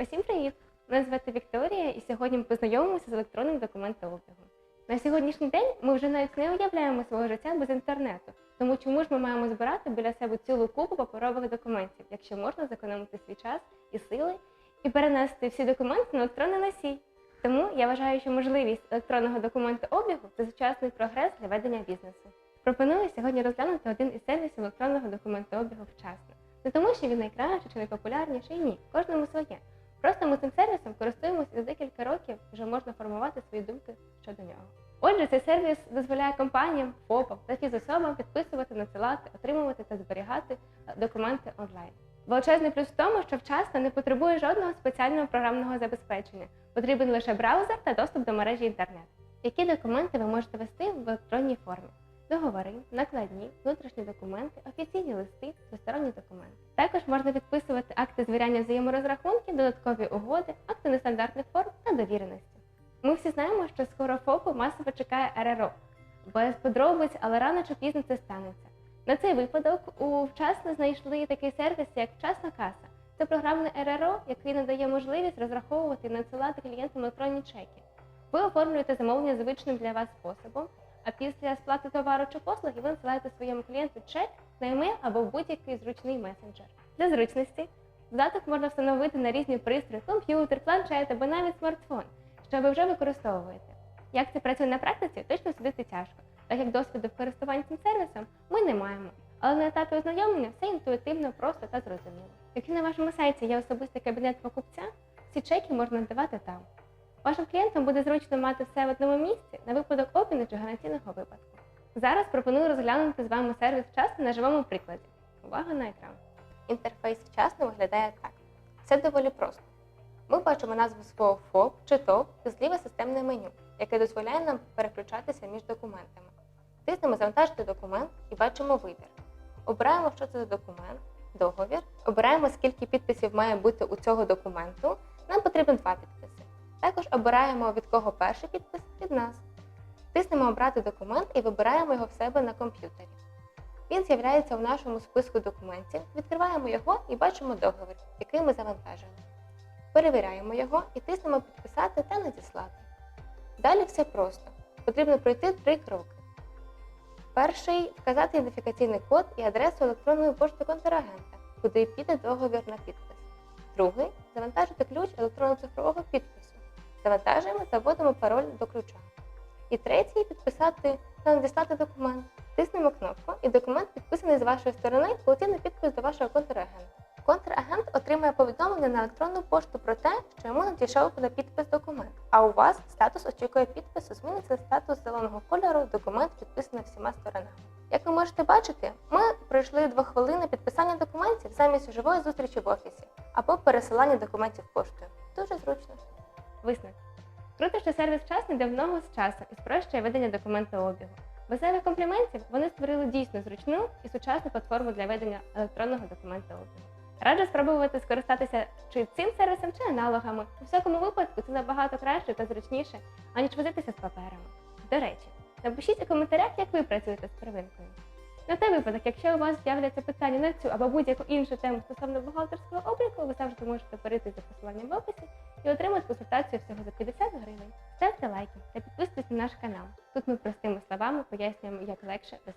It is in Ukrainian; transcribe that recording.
Усім привіт! Мене звати Вікторія, і сьогодні ми познайомимося з електронним документообігом. На сьогоднішній день ми вже навіть не уявляємо свого життя без інтернету. Тому чому ж ми маємо збирати біля себе цілу купу паперових документів, якщо можна зекономити свій час і сили і перенести всі документи на електронний носій? Тому я вважаю, що можливість електронного документообігу це сучасний прогрес для ведення бізнесу. Пропоную сьогодні розглянути один із сервісів електронного документообігу вчасно. Не тому, що він найкращий чи найпопулярніший, ні, кожному своє. Просто ми цим сервісом користуємося і за декілька років вже можна формувати свої думки щодо нього. Отже, цей сервіс дозволяє компаніям, ФОПам та фізособам підписувати, надсилати, отримувати та зберігати е, документи онлайн. Величезний плюс в тому, що вчасно не потребує жодного спеціального програмного забезпечення. Потрібен лише браузер та доступ до мережі інтернет. Які документи ви можете вести в електронній формі? Договори, накладні, внутрішні документи, офіційні листи, двосторонні документи. Також можна підписувати акти звіряння взаєморозрахунків, додаткові угоди, акти нестандартних форм та довіреності. Ми всі знаємо, що скоро ФОПу масово чекає РРО. Без подробиць, але рано чи пізно це станеться. На цей випадок у вчасно знайшли такий сервіс, як вчасна каса. Це програмне РРО, який надає можливість розраховувати і надсилати клієнтам електронні чеки. Ви оформлюєте замовлення звичним для вас способом, а після сплати товару чи послуги ви надсилаєте своєму клієнту чек на емейл або будь-який зручний месенджер. Для зручності додаток можна встановити на різні пристрої, комп'ютер, планшет або навіть смартфон, що ви вже використовуєте. Як це працює на практиці, точно судити тяжко, так як досвіду в користуванні цим сервісом ми не маємо. Але на етапі ознайомлення все інтуїтивно, просто та зрозуміло. Якщо на вашому сайті є особистий кабінет покупця, всі чеки можна надавати там. Вашим клієнтам буде зручно мати все в одному місці на випадок обміну чи гарантійного випадку. Зараз пропоную розглянути з вами сервіс вчасно на живому прикладі. Увага на екран. Інтерфейс вчасно виглядає так. Все доволі просто. Ми бачимо назву свого ФОП чи ТОП і зліва системне меню, яке дозволяє нам переключатися між документами. Тиснемо завантажити документ і бачимо вибір. Обираємо, що це за документ, договір. Обираємо, скільки підписів має бути у цього документу. Нам потрібно два підписи. Також обираємо від кого перший підпис від нас. Тиснемо Обрати документ і вибираємо його в себе на комп'ютері. Він з'являється в нашому списку документів, відкриваємо його і бачимо договір, який ми завантажили. Перевіряємо його і тиснемо Підписати та надіслати. Далі все просто. Потрібно пройти три кроки. Перший вказати ідентифікаційний код і адресу електронної пошти контрагента, куди піде договір на підпис. Другий завантажити ключ електронно-цифрового підпису. Завантажуємо та вводимо пароль до ключа. І третій підписати та надіслати документ. Тиснемо кнопку, і документ, підписаний з вашої сторони, на підпис до вашого контрагента. Контрагент отримає повідомлення на електронну пошту про те, що йому надійшов на підпис документ. А у вас статус очікує підпису, зміниться статус зеленого кольору, документ підписаний всіма сторонами. Як ви можете бачити, ми пройшли двохвилинне підписання документів замість живої зустрічі в офісі або пересилання документів поштою. Дуже зручно. Висновок. Круто, що сервіс вчасний йде в з часу і спрощує ведення документообігу. Без зайвих компліментів вони створили дійсно зручну і сучасну платформу для ведення електронного документообігу. Раджу спробувати скористатися чи цим сервісом, чи аналогами. У всякому випадку це набагато краще та зручніше, аніж возитися з паперами. До речі, напишіть у коментарях, як ви працюєте з первинкою. На той випадок, якщо у вас з'являться питання на цю або будь-яку іншу тему стосовно бухгалтерського обліку, ви завжди можете перейти за посиланням в описі і отримати консультацію всього за 50 гривень. Ставте лайки та підписуйтесь на наш канал. Тут ми простими словами пояснюємо, як легше без